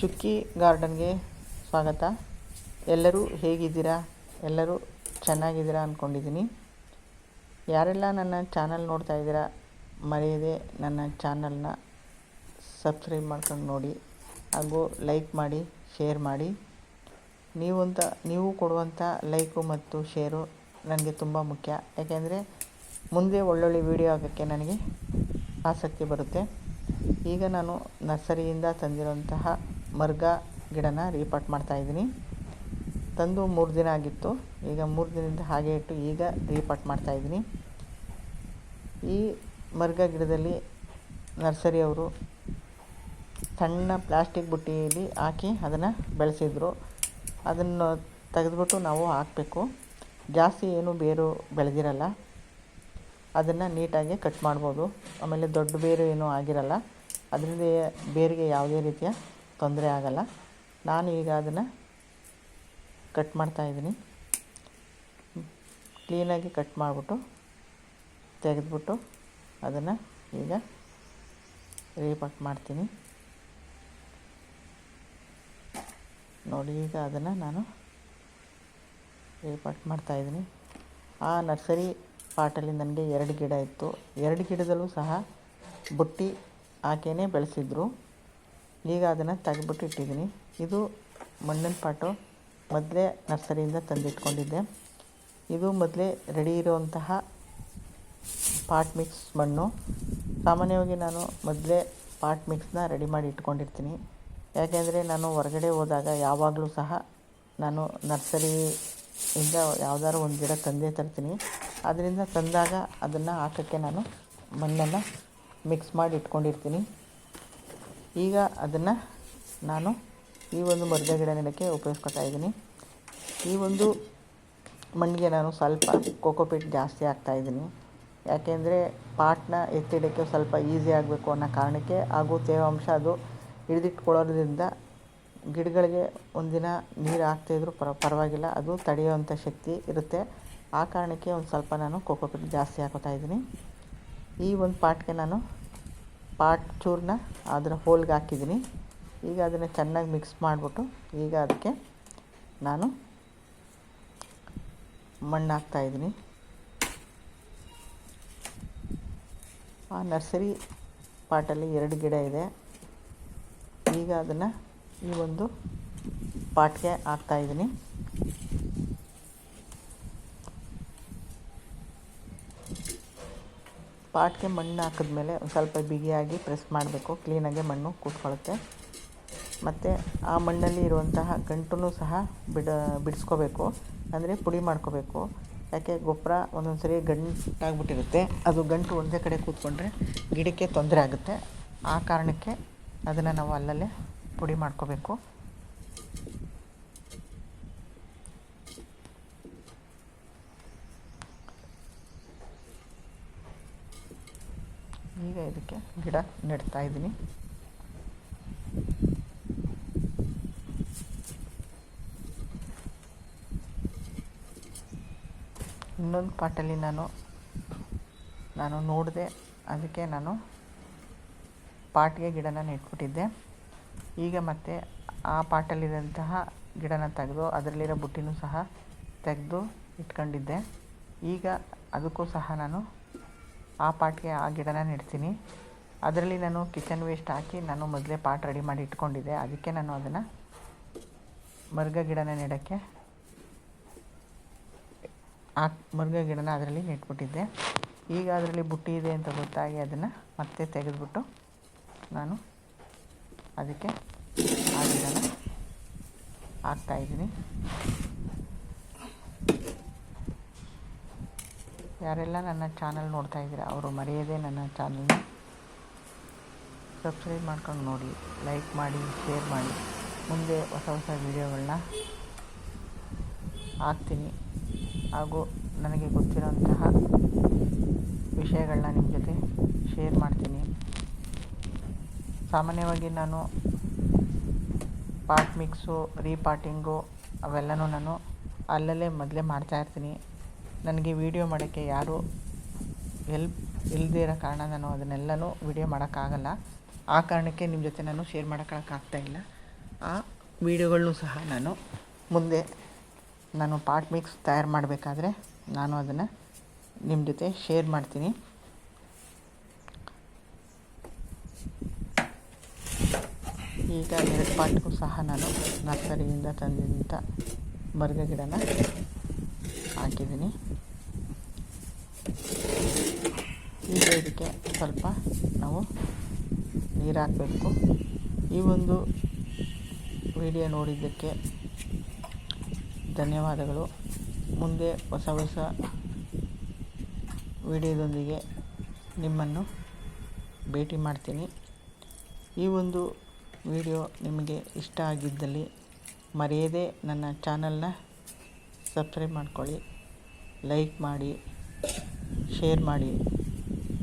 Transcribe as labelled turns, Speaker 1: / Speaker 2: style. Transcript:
Speaker 1: ಚುಕ್ಕಿ ಗಾರ್ಡನ್ಗೆ ಸ್ವಾಗತ. ಎಲ್ಲರೂ ಹೇಗಿದ್ದೀರಾ? ಎಲ್ಲರೂ ಚೆನ್ನಾಗಿದ್ದೀರಾ ಅಂದ್ಕೊಂಡಿದ್ದೀನಿ ಯಾರೆಲ್ಲ ನನ್ನ ಚಾನಲ್ ನೋಡ್ತಾ ಇದ್ದೀರಾ, ಮರೆಯದೆ ನನ್ನ ಚಾನಲ್ನ ಸಬ್ಸ್ಕ್ರೈಬ್ ಮಾಡ್ಕೊಂಡು ನೋಡಿ, ಹಾಗೂ ಲೈಕ್ ಮಾಡಿ, ಶೇರ್ ಮಾಡಿ. ನೀವಂತ, ನೀವು ಕೊಡುವಂಥ ಲೈಕು ಮತ್ತು ಶೇರು ನನಗೆ ತುಂಬ ಮುಖ್ಯ. ಯಾಕೆಂದರೆ ಮುಂದೆ ಒಳ್ಳೊಳ್ಳೆ ವೀಡಿಯೋ ಆಗೋಕ್ಕೆ ನನಗೆ ಆಸಕ್ತಿ ಬರುತ್ತೆ. ಈಗ ನಾನು ನರ್ಸರಿಯಿಂದ ತಂದಿರುವಂತಹ ಮರ್ಗ ಗಿಡನ ರೀಪಾಟ್ ಮಾಡ್ತಾಯಿದ್ದೀನಿ ತಂದು ಮೂರು ದಿನ ಆಗಿತ್ತು. ಈಗ ಮೂರು ದಿನದಿಂದ ಹಾಗೆ ಇಟ್ಟು ಈಗ ರೀಪಾಟ್ ಮಾಡ್ತಾಯಿದ್ದೀನಿ ಈ ಮರ್ಗ ಗಿಡದಲ್ಲಿ ನರ್ಸರಿಯವರು ಸಣ್ಣ ಪ್ಲಾಸ್ಟಿಕ್ ಬುಟ್ಟಿಯಲ್ಲಿ ಹಾಕಿ ಅದನ್ನು ಬೆಳೆಸಿದ್ರು. ಅದನ್ನು ತೆಗೆದುಬಿಟ್ಟು ನಾವು ಹಾಕಬೇಕು. ಜಾಸ್ತಿ ಏನು ಬೇರು ಬೆಳೆದಿರಲ್ಲ. ಅದನ್ನು ನೀಟಾಗಿ ಕಟ್ ಮಾಡ್ಬೋದು. ಆಮೇಲೆ ದೊಡ್ಡ ಬೇರು ಏನೂ ಆಗಿರಲ್ಲ. ಅದರಿಂದ ಬೇರಿಗೆ ಯಾವುದೇ ರೀತಿಯ ತೊಂದರೆ ಆಗಲ್ಲ. ನಾನು ಈಗ ಅದನ್ನು ಕಟ್ ಮಾಡ್ತಾಯಿದ್ದೀನಿ ಕ್ಲೀನಾಗಿ ಕಟ್ ಮಾಡಿಬಿಟ್ಟು, ತೆಗೆದ್ಬಿಟ್ಟು ಅದನ್ನು ಈಗ ರೀಪಟ್ ಮಾಡ್ತೀನಿ. ನೋಡಿ, ಈಗ ಅದನ್ನು ನಾನು ರೀಪಾಟ್ ಮಾಡ್ತಾಯಿದ್ದೀನಿ ಆ ನರ್ಸರಿ ಪಾಟಲ್ಲಿ ನನಗೆ ಎರಡು ಗಿಡ ಇತ್ತು. ಎರಡು ಗಿಡದಲ್ಲೂ ಸಹ ಬುಟ್ಟಿ ಹಾಕೇನೆ ಬೆಳೆಸಿದ್ರು. ಈಗ ಅದನ್ನು ತೆಗೆದ್ಬಿಟ್ಟು ಇಟ್ಟಿದ್ದೀನಿ. ಇದು ಮಣ್ಣಿನ ಪಾಟು ಮೊದಲೇ ನರ್ಸರಿಯಿಂದ ತಂದಿಟ್ಕೊಂಡಿದ್ದೆ. ಇದು ಮೊದಲೇ ರೆಡಿ ಇರುವಂತಹ ಪಾಟ್ ಮಿಕ್ಸ್ ಮಣ್ಣು. ಸಾಮಾನ್ಯವಾಗಿ ನಾನು ಮೊದಲೇ ಪಾಟ್ ಮಿಕ್ಸ್ನ ರೆಡಿ ಮಾಡಿ ಇಟ್ಕೊಂಡಿರ್ತೀನಿ. ಯಾಕೆಂದರೆ ನಾನು ಹೊರಗಡೆ ಹೋದಾಗ ಯಾವಾಗಲೂ ಸಹ ನಾನು ನರ್ಸರಿಯಿಂದ ಯಾವುದಾದ್ರು ಒಂದು ಗಿಡ ತಂದೇ ತರ್ತೀನಿ. ಅದರಿಂದ ತಂದಾಗ ಅದನ್ನು ಹಾಕೋಕ್ಕೆ ನಾನು ಮಣ್ಣನ್ನು ಮಿಕ್ಸ್ ಮಾಡಿ ಇಟ್ಕೊಂಡಿರ್ತೀನಿ. ಈಗ ಅದನ್ನು ನಾನು ಈ ಒಂದು ಮರದ ಗಿಡ ನೆಡಕ್ಕೆ ಉಪಯೋಗಿಸ್ಕೊತಾ ಇದ್ದೀನಿ. ಈ ಒಂದು ಮಣ್ಣಿಗೆ ನಾನು ಸ್ವಲ್ಪ ಕೋಕೋಪೀಟ್ ಜಾಸ್ತಿ ಹಾಕ್ತಾಯಿದ್ದೀನಿ ಯಾಕೆಂದರೆ ಪಾಟ್ನ ಎತ್ತಿಡೋಕ್ಕೆ ಸ್ವಲ್ಪ ಈಸಿ ಆಗಬೇಕು ಅನ್ನೋ ಕಾರಣಕ್ಕೆ ಹಾಗೂ ತೇವಾಂಶ ಅದು ಹಿಡಿದಿಟ್ಕೊಳ್ಳೋದ್ರಿಂದ ಗಿಡಗಳಿಗೆ ಒಂದಿನ ನೀರು ಹಾಕ್ತಾಯಿದ್ರು ಪರ, ಪರವಾಗಿಲ್ಲ, ಅದು ತಡೆಯುವಂಥ ಶಕ್ತಿ ಇರುತ್ತೆ. ಆ ಕಾರಣಕ್ಕೆ ಒಂದು ಸ್ವಲ್ಪ ನಾನು ಕೋಕೋಪೀಟ್ ಜಾಸ್ತಿ ಹಾಕೋತಾ ಇದ್ದೀನಿ. ಈ ಒಂದು ಪಾಟ್ಗೆ ನಾನು ಪಾಟ್ ಚೂರನ್ನ ಅದನ್ನು ಹೋಲ್ಗೆ ಹಾಕಿದ್ದೀನಿ. ಈಗ ಅದನ್ನು ಚೆನ್ನಾಗಿ ಮಿಕ್ಸ್ ಮಾಡಿಬಿಟ್ಟು ಈಗ ಅದಕ್ಕೆ ನಾನು ಮಣ್ಣು ಹಾಕ್ತಾಯಿದ್ದೀನಿ ಆ ನರ್ಸರಿ ಪಾಟಲ್ಲಿ ಎರಡು ಗಿಡ ಇದೆ. ಈಗ ಅದನ್ನು ಈ ಒಂದು ಪಾಟ್ಗೆ ಹಾಕ್ತಾಯಿದ್ದೀನಿ ಪಾಟ್ಗೆ ಮಣ್ಣು ಹಾಕಿದ್ಮೇಲೆ ಒಂದು ಸ್ವಲ್ಪ ಬಿಗಿಯಾಗಿ ಪ್ರೆಸ್ ಮಾಡಬೇಕು. ಕ್ಲೀನಾಗೆ ಮಣ್ಣು ಕೂತ್ಕೊಳ್ಳುತ್ತೆ. ಮತ್ತು ಆ ಮಣ್ಣಲ್ಲಿ ಇರುವಂತಹ ಗಂಟು ಸಹ ಬಿಡ, ಬಿಡಿಸ್ಕೋಬೇಕು. ಅಂದರೆ ಪುಡಿ ಮಾಡ್ಕೋಬೇಕು. ಯಾಕೆ ಗೊಬ್ಬರ ಒಂದೊಂದು ಸರಿ ಗಂಟಾಗ್ಬಿಟ್ಟಿರುತ್ತೆ. ಅದು ಗಂಟು ಒಂದೇ ಕಡೆ ಕೂತ್ಕೊಂಡ್ರೆ ಗಿಡಕ್ಕೆ ತೊಂದರೆ ಆಗುತ್ತೆ. ಆ ಕಾರಣಕ್ಕೆ ಅದನ್ನು ನಾವು ಅಲ್ಲಲ್ಲೇ ಪುಡಿ ಮಾಡ್ಕೋಬೇಕು. ಈಗ ಇದಕ್ಕೆ ಗಿಡ ನೆಡ್ತಾ ಇದ್ದೀನಿ. ಇನ್ನೊಂದು ಪಾಟಲ್ಲಿ ನಾನು ನಾನು ನೋಡಿದೆ, ಅದಕ್ಕೆ ನಾನು ಪಾಟ್ಗೆ ಗಿಡನ ನೆಟ್ಬಿಟ್ಟಿದ್ದೆ. ಈಗ ಮತ್ತೆ ಆ ಪಾಟಲ್ಲಿರೋಂತಹ ಗಿಡನ ತೆಗೆದು, ಅದರಲ್ಲಿರೋ ಬುಟ್ಟಿನೂ ಸಹ ತೆಗೆದು ಇಟ್ಕೊಂಡಿದ್ದೆ. ಈಗ ಅದಕ್ಕೂ ಸಹ ನಾನು ಆ ಪಾಟ್ಗೆ ಆ ಗಿಡನ ನೆಡ್ತೀನಿ. ಅದರಲ್ಲಿ ನಾನು ಕಿಚನ್ ವೇಸ್ಟ್ ಹಾಕಿ ನಾನು ಮೊದಲೇ ಪಾಟ್ ರೆಡಿ ಮಾಡಿ ಇಟ್ಕೊಂಡಿದ್ದೆ. ಅದಕ್ಕೆ ನಾನು ಅದನ್ನು ಮರ್ಗ ಗಿಡನ ನೆಡೋಕ್ಕೆ ಆ ಮರ್ಗ ಗಿಡನ ಅದರಲ್ಲಿ ನೆಟ್ಬಿಟ್ಟಿದ್ದೆ. ಈಗ ಅದರಲ್ಲಿ ಬುಟ್ಟಿ ಇದೆ ಅಂತ ಗೊತ್ತಾಗಿ ಅದನ್ನು ಮತ್ತೆ ತೆಗೆದುಬಿಟ್ಟು ನಾನು ಅದಕ್ಕೆ ಆ ಗಿಡನ ಹಾಕ್ತಾಯಿದ್ದೀನಿ ಯಾರೆಲ್ಲ ನನ್ನ ಚಾನಲ್ ನೋಡ್ತಾ ಇದ್ದೀರಾ, ಅವರು ಮರೆಯದೇ ನನ್ನ ಚಾನಲ್ನ ಸಬ್ಸ್ಕ್ರೈಬ್ ಮಾಡ್ಕೊಂಡು ನೋಡಿ, ಲೈಕ್ ಮಾಡಿ, ಶೇರ್ ಮಾಡಿ. ಮುಂದೆ ಹೊಸ ಹೊಸ ವೀಡಿಯೋಗಳನ್ನ ಹಾಕ್ತೀನಿ. ಹಾಗೂ ನನಗೆ ಗೊತ್ತಿರೋಂತಹ ವಿಷಯಗಳನ್ನ ನಿಮ್ಮ ಜೊತೆ ಶೇರ್ ಮಾಡ್ತೀನಿ. ಸಾಮಾನ್ಯವಾಗಿ ನಾನು ಪಾಟ್ ಮಿಕ್ಸು, ರೀಪಾರ್ಟಿಂಗು ಅವೆಲ್ಲನೂ ನಾನು ಅಲ್ಲಲ್ಲೇ ಮೊದಲೇ ಮಾಡ್ತಾಯಿರ್ತೀನಿ ನನಗೆ ವೀಡಿಯೋ ಮಾಡೋಕ್ಕೆ ಯಾರೂ ಎಲ್ಪ್ ಇಲ್ಲದೇ ಇರೋ ಕಾರಣ ನಾನು ಅದನ್ನೆಲ್ಲನೂ ವಿಡಿಯೋ ಮಾಡೋಕ್ಕಾಗಲ್ಲ. ಆ ಕಾರಣಕ್ಕೆ ನಿಮ್ಮ ಜೊತೆ ನಾನು ಶೇರ್ ಮಾಡೋಕ್ಕಾಗ್ತಾಯಿಲ್ಲ ಆ ವಿಡಿಯೋಗಳನ್ನೂ ಸಹ ನಾನು ಮುಂದೆ ನಾನು ಪಾಟ್ ಮಿಕ್ಸ್ ತಯಾರು ಮಾಡಬೇಕಾದ್ರೆ ನಾನು ಅದನ್ನು ನಿಮ್ಮ ಜೊತೆ ಶೇರ್ ಮಾಡ್ತೀನಿ. ಈಗ ಎರಡು ಪಾಟ್ಗೂ ಸಹ ನಾನು ನರ್ಸರಿಯಿಂದ ತಂದಿದ್ದಂಥ ಮರದ ಗಿಡನ ಹಾಕಿದ್ದೀನಿ. ಈಗ ಇದಕ್ಕೆ ಸ್ವಲ್ಪ ನಾವು ನೀರು ಹಾಕಬೇಕು. ಈ ಒಂದು ವಿಡಿಯೋ ನೋಡಿದ್ದಕ್ಕೆ ಧನ್ಯವಾದಗಳು. ಮುಂದೆ ಹೊಸ ಹೊಸ ವಿಡಿಯೋದೊಂದಿಗೆ ನಿಮ್ಮನ್ನು ಭೇಟಿ ಮಾಡ್ತೀನಿ. ಈ ಒಂದು ವಿಡಿಯೋ ನಿಮಗೆ ಇಷ್ಟ ಆಗಿದ್ದಲ್ಲಿ ಮರೆಯದೇ ನನ್ನ ಚಾನಲ್ನ ಸಬ್ಸ್ಕ್ರೈಬ್ ಮಾಡ್ಕೊಳ್ಳಿ ಲೈಕ್ ಮಾಡಿ ಶೇರ್ ಮಾಡಿ.